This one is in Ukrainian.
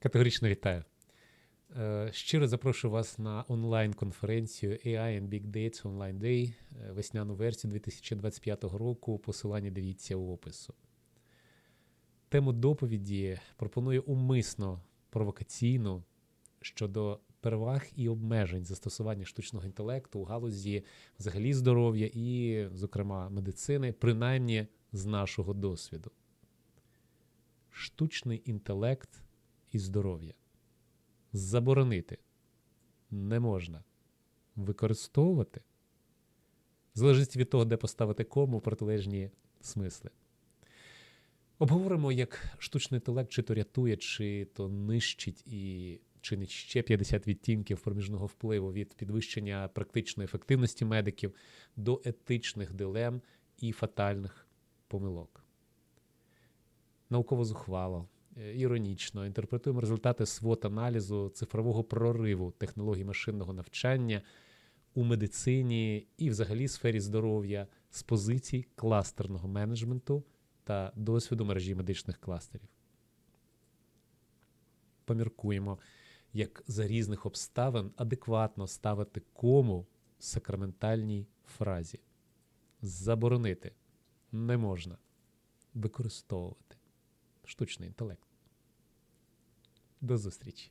Категорично вітаю. Е, Щиро запрошую вас на онлайн-конференцію AI and Big Data Online Day, е, весняну версію 2025 року. Посилання дивіться у опису. Тему доповіді пропоную умисно провокаційну щодо переваг і обмежень застосування штучного інтелекту у галузі взагалі здоров'я і, зокрема, медицини, принаймні з нашого досвіду. Штучний інтелект і здоров'я. Заборонити не можна. Використовувати залежить від того, де поставити кому протилежні смисли. Обговоримо, як штучний інтелект чи то рятує, чи то нищить і чинить ще 50 відтінків проміжного впливу від підвищення практичної ефективності медиків до етичних дилем і фатальних помилок. Науково зухвало, іронічно інтерпретуємо результати свот аналізу цифрового прориву технологій машинного навчання у медицині і взагалі сфері здоров'я з позицій кластерного менеджменту та досвіду мережі медичних кластерів. Поміркуємо, як за різних обставин адекватно ставити кому в сакраментальній фразі. Заборонити не можна використовувати штучний інтелект. До зустрічі!